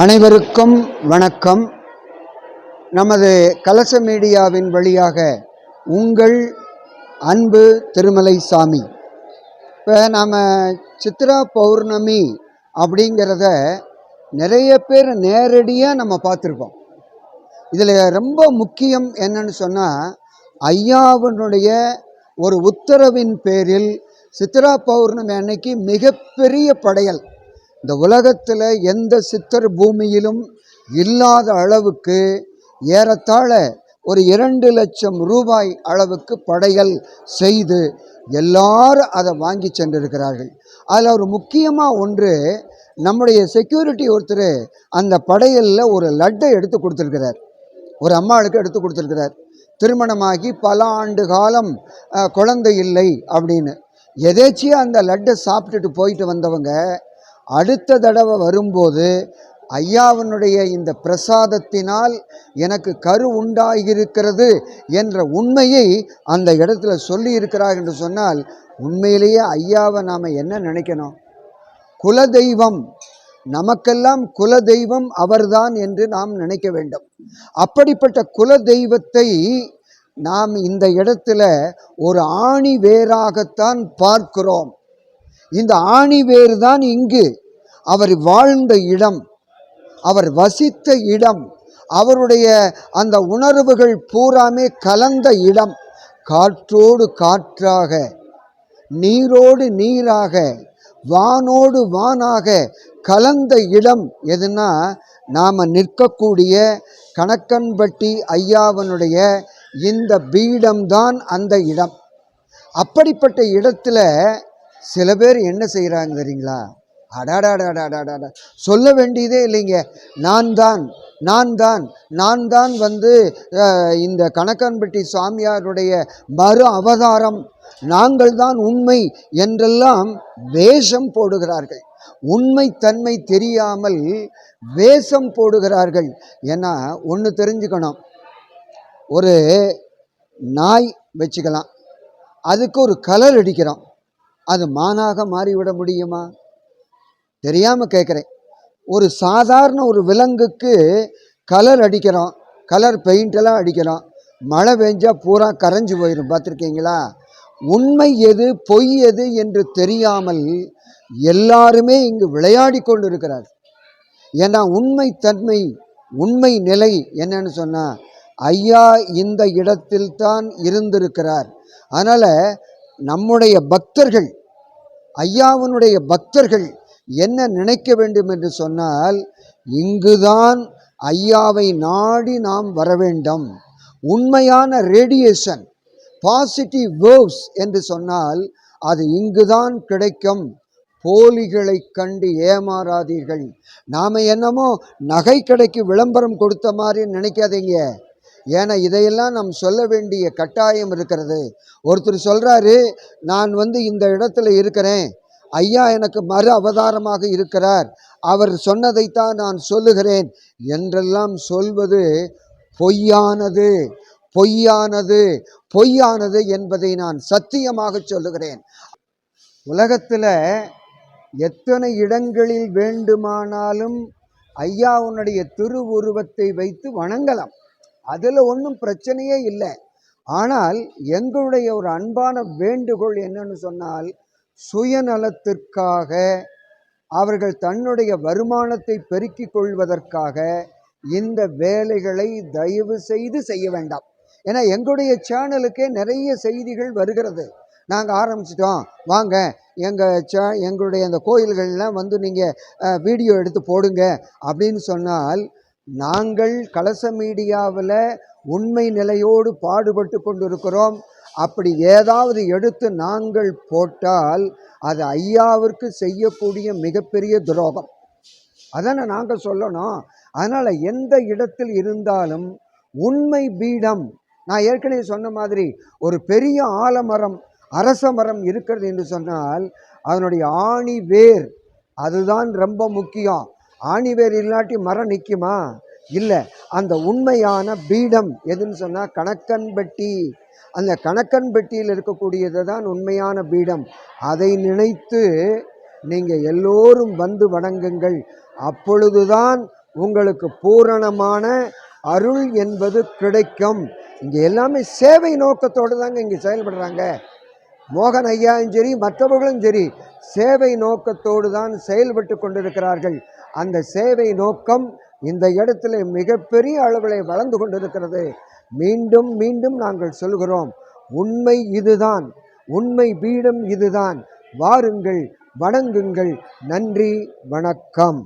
அனைவருக்கும் வணக்கம். நமது கலச மீடியாவின் வழியாக உங்கள் அன்பு திருமலை சாமி. இப்போ நாம் சித்ரா பௌர்ணமி அப்படிங்கிறத நிறைய பேர் நேரடியாக நம்ம பார்த்துருக்கோம். இதில் ரொம்ப முக்கியம் என்னன்னு சொன்னால் ஐயாவினுடைய ஒரு உத்தரவின் பேரில் சித்ரா பௌர்ணமி அன்னைக்கு மிகப்பெரிய படையல். இந்த உலகத்தில் எந்த சித்தர் பூமியிலும் இல்லாத அளவுக்கு ஏறத்தாழ ஒரு இரண்டு லட்சம் ரூபாய் அளவுக்கு படையல் செய்து எல்லாரும் அதை வாங்கி சென்றிருக்கிறார்கள். அதில் ஒரு முக்கியமாக ஒன்று நம்முடைய செக்யூரிட்டி ஒருத்தர் அந்த படையலில் ஒரு லட்டை எடுத்து கொடுத்துருக்கிறார். ஒரு அம்மாளுக்கு எடுத்து கொடுத்துருக்கிறார். திருமணமாகி பல ஆண்டு காலம் குழந்தை இல்லை அப்படின்னு. எதேச்சியாக அந்த லட்டை சாப்பிட்டுட்டு போயிட்டு வந்தவங்க அடுத்த தடவை வரும்போது ஐயாவினுடைய இந்த பிரசாதத்தினால் எனக்கு கரு உண்டாகியிருக்கிறது என்ற உண்மையை அந்த இடத்துல சொல்லி இருக்கிறார் என்று சொன்னால் உண்மையிலேயே ஐயாவை நாம் என்ன நினைக்கணும்? குலதெய்வம். நமக்கெல்லாம் குலதெய்வம் அவர்தான் என்று நாம் நினைக்க வேண்டும். அப்படிப்பட்ட குல தெய்வத்தை நாம் இந்த இடத்துல ஒரு ஆணி வேராகத்தான் பார்க்கிறோம். இந்த ஆணிவேர் தான் இங்கு. அவர் வாழ்ந்த இடம் அவர் வசித்த இடம் அவருடைய அந்த உணர்வுகள் பூராமே கலந்த இடம். காற்றோடு காற்றாக நீரோடு நீராக வானோடு வானாக கலந்த இடம் எதுனா நாம் நிற்கக்கூடிய கணக்கன்பட்டி ஐயாவனுடைய இந்த பீடம்தான் அந்த இடம். அப்படிப்பட்ட இடத்துல சில பேர் என்ன செய்கிறாங்க தெரியுங்களா? அடாடாடாடாடாடா. சொல்ல வேண்டியதே இல்லைங்க. நான் தான் நான் தான் நான் தான் வந்து இந்த கணக்கன்பட்டி சுவாமியாருடைய மறு அவதாரம். நாங்கள் தான் உண்மை என்றெல்லாம் வேஷம் போடுகிறார்கள். உண்மை தன்மை தெரியாமல் வேஷம் போடுகிறார்கள். ஏன்னா ஒன்று தெரிஞ்சுக்கணும். ஒரு நாய் வச்சுக்கலாம். அதுக்கு ஒரு கலர் அடிக்கிறோம். அது மானாக மாறிவிட முடியுமா? தெரியாமல் கேட்குறேன். ஒரு சாதாரண ஒரு விலங்குக்கு கலர் அடிக்கிறோம் கலர் பெயிண்டெல்லாம் அடிக்கிறோம் மழை பெஞ்சா பூரா கரைஞ்சு போயிடும் பார்த்துருக்கீங்களா? உண்மை எது பொய் எது என்று தெரியாமல் எல்லாருமே இங்கு விளையாடி கொண்டு இருக்கிறார் ஏன்னா உண்மை தன்மை உண்மை நிலை என்னன்னு சொன்னால் ஐயா இந்த இடத்தில் தான் இருந்திருக்கிறார். அதனால் நம்முடைய பக்தர்கள் ஐயாவினுடைய பக்தர்கள் என்ன நினைக்க வேண்டும் என்று சொன்னால் இங்குதான் ஐயாவை நாடி நாம் வர வேண்டும். உண்மையான ரேடியேஷன் பாசிட்டிவ் வேவ்ஸ் என்று சொன்னால் அது இங்குதான் கிடைக்கும். போலிகளை கண்டு ஏமாறாதீர்கள். நாம் என்னமோ நகை கடைக்கு விளம்பரம் கொடுத்த மாதிரி நினைக்காதீங்க. ஏன்னா இதையெல்லாம் நாம் சொல்ல வேண்டிய கட்டாயம் இருக்கிறது. ஒருத்தர் சொல்கிறாரு நான் வந்து இந்த இடத்துல இருக்கிறேன். ஐயா எனக்கு மறு அவதாரமாக இருக்கிறார். அவர் சொன்னதைத்தான் நான் சொல்லுகிறேன். என்றெல்லாம் சொல்வது பொய்யானது. பொய்யானது. பொய்யானது என்பதை நான் சத்தியமாக சொல்லுகிறேன். உலகத்தில் எத்தனை இடங்களில் வேண்டுமானாலும் ஐயாவுனுடைய திருவுருவத்தை வைத்து வணங்கலாம். அதில் ஒன்றும் பிரச்சனையே இல்லை. ஆனால் எங்களுடைய ஒரு அன்பான வேண்டுகோள் என்னன்னு சொன்னால் சுயநலத்திற்காக அவர்கள் தன்னுடைய வருமானத்தை பெருக்கிக் கொள்வதற்காக இந்த வேலைகளை தயவு செய்து செய்ய வேண்டாம். ஏன்னா எங்களுடைய சேனலுக்கே நிறைய செய்திகள் வருகிறது. நாங்கள் ஆரம்பிச்சிட்டோம். வாங்க எங்கள் சே எங்களுடைய அந்த கோயில்கள்லாம் வந்து நீங்கள் வீடியோ எடுத்து போடுங்க அப்படின்னு சொன்னால் நாங்கள் கலச மீடியாவில் உண்மை நிலையோடு பாடுபட்டு கொண்டிருக்கிறோம். அப்படி ஏதாவது எடுத்து நாங்கள் போட்டால் அது ஐயாவிற்கு செய்யக்கூடிய மிகப்பெரிய துரோகம். அதானே நாங்கள் சொல்லணும். அதனால் எந்த இடத்தில் இருந்தாலும் உண்மை பீடம் நான் ஏற்கனவே சொன்ன மாதிரி ஒரு பெரிய ஆலமரம் அரச மரம் இருக்கிறது என்று சொன்னால் அதனுடைய ஆணி வேர் அதுதான் ரொம்ப முக்கியம். ஆணிவேர் இல்லாட்டி மரம் நிற்குமா இல்லை அந்த உண்மையான பீடம் எதுன்னு சொன்னால் கணக்கன்பட்டி அந்த கணக்கன்பட்டியில் இருக்கக்கூடியது தான் உண்மையான பீடம். அதை நினைத்து நீங்கள் எல்லோரும் வந்து வணங்குங்கள். அப்பொழுதுதான் உங்களுக்கு பூரணமான அருள் என்பது கிடைக்கும். இங்கே எல்லாமே சேவை நோக்கத்தோடு தாங்க இங்கே செயல்படுறாங்க. மோகன் ஐயாவும் சரி மற்றவர்களும் சரி சேவை நோக்கத்தோடு தான் செயல்பட்டு கொண்டிருக்கிறார்கள். அந்த சேவை நோக்கம் இந்த இடத்துல மிகப்பெரிய அளவில் வளர்ந்து கொண்டிருக்கிறது. மீண்டும் மீண்டும் நாங்கள் சொல்கிறோம் உண்மை இதுதான். உண்மை பீடம் இதுதான். வாருங்கள் வணங்குங்கள். நன்றி வணக்கம்.